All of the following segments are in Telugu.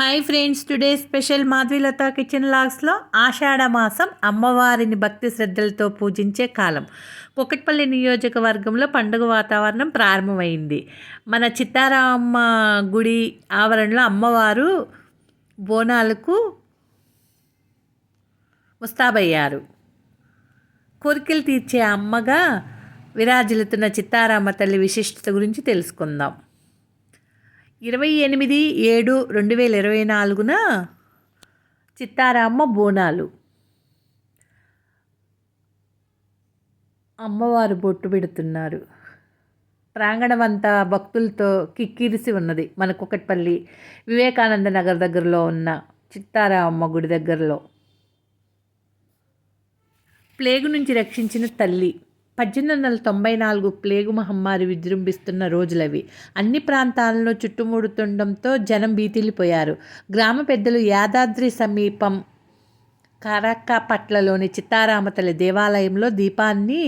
Hi friends today special Madhavi Latha kitchen లాగ్స్లో ఆషాఢ మాసం అమ్మవారిని భక్తి శ్రద్ధలతో పూజించే కాలం. కుక్కట్పల్లి నియోజకవర్గంలో పండుగ వాతావరణం ప్రారంభమైంది. మన చిత్తారామ గుడి ఆవరణలో అమ్మవారు బోనాలకు ముస్తాబయ్యారు. కోరికలు తీర్చే అమ్మగా విరాజిల్లుతున్న చిత్తారామ తల్లి విశిష్టత గురించి తెలుసుకుందాం. ఇరవై ఎనిమిది ఏడు రెండు వేల ఇరవై నాలుగున చిత్తారామ్మ బోనాలు. అమ్మవారు బొట్టు పెడుతున్నారు. ప్రాంగణం అంతా భక్తులతో కిక్కిరిసి ఉన్నది. మన కుకట్పల్లి వివేకానంద నగర్ దగ్గరలో ఉన్న చిత్తారామమ్మ గుడి దగ్గరలో. ప్లేగు నుంచి రక్షించిన తల్లి. పద్దెనిమిది వందల తొంభై నాలుగు ప్లేగు మహమ్మారి విజృంభిస్తున్న రోజులవి. అన్ని ప్రాంతాలను చుట్టుముడుతుండడంతో జనం బీతిల్లిపోయారు గ్రామ పెద్దలు యాదాద్రి సమీపం కారక్కపట్లలోని చిత్తారామతల దేవాలయంలో దీపాన్ని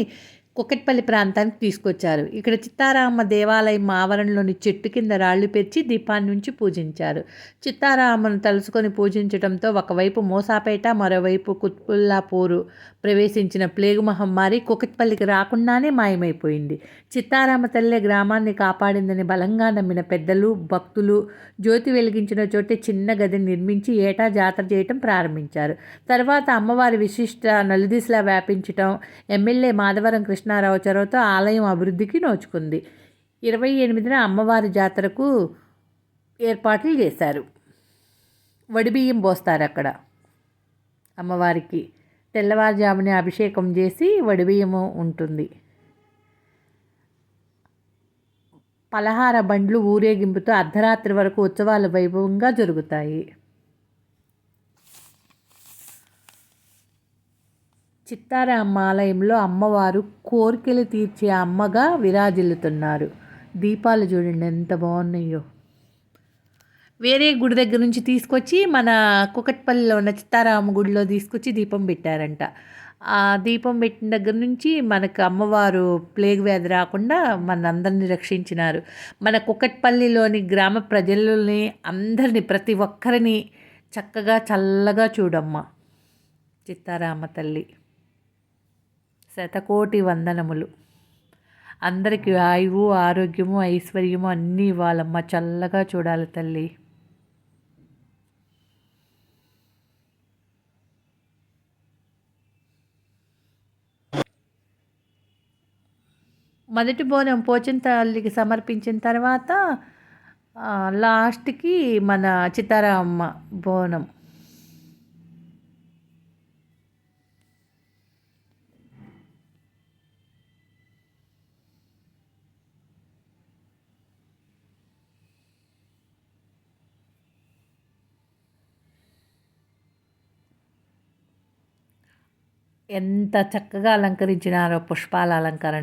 కుకట్పల్లి ప్రాంతానికి తీసుకొచ్చారు. ఇక్కడ చిత్తారామ దేవాలయం ఆవరణలోని చెట్టు కింద రాళ్ళు పెర్చి దీపాన్ని నుంచి పూజించారు. చిత్తారామను తలుసుకొని పూజించడంతో ఒకవైపు మోసాపేట మరోవైపు కుత్బుల్లాపూరు ప్రవేశించిన ప్లేగు మహమ్మారి కుకట్పల్లికి రాకుండానే మాయమైపోయింది. చిత్తారామ తల్లే గ్రామాన్ని కాపాడిందని బలంగా నమ్మిన పెద్దలు భక్తులు జ్యోతి వెలిగించిన చోటే చిన్న గదిని నిర్మించి ఏటా జాతర చేయటం ప్రారంభించారు. తర్వాత అమ్మవారి విశిష్ట నలుదిశలా వ్యాపించటం ఎమ్మెల్యే మాధవరం కృష్ణ కృష్ణారావు చొరవతో ఆలయం అభివృద్ధికి నోచుకుంది. ఇరవై ఎనిమిదిన అమ్మవారి జాతరకు ఏర్పాట్లు చేశారు. వడిబియ్యం పోస్తారు అక్కడ అమ్మవారికి. తెల్లవారుజామునే అభిషేకం చేసి వడిబియ్యము ఉంటుంది. పలహార బండ్లు ఊరేగింపుతో అర్ధరాత్రి వరకు ఉత్సవాలు వైభవంగా జరుగుతాయి. చిత్తారామ ఆలయంలో అమ్మవారు కోరికలు తీర్చే అమ్మగా విరాజిల్లుతున్నారు. దీపాలు చూడండి ఎంత బాగున్నాయో. వేరే గుడి దగ్గర నుంచి తీసుకొచ్చి మన కుకట్పల్లిలో ఉన్న చిత్తారామ గుడిలో తీసుకొచ్చి దీపం పెట్టారంట. ఆ దీపం పెట్టిన దగ్గర నుంచి మనకు అమ్మవారు ప్లేగ్ వ్యాధి రాకుండా మనందరిని రక్షించినారు. మన కుకట్పల్లిలోని గ్రామ ప్రజలని అందరినీ ప్రతి ఒక్కరిని చక్కగా చల్లగా చూడమ్మ. చిత్తారామ తల్లి. శతకోటి వందనములు. అందరికీ ఆయువు ఆరోగ్యము ఐశ్వర్యము అన్నీ ఇవ్వాలమ్మ. చల్లగా చూడాలి తల్లి. మొదటి బోనం పోచిన తల్లికి సమర్పించిన తర్వాత లాస్ట్కి మన చిత్తారామ్మ బోనం. ఎంత చక్కగా అలంకరించినారో పుష్పాల అలంకరణ.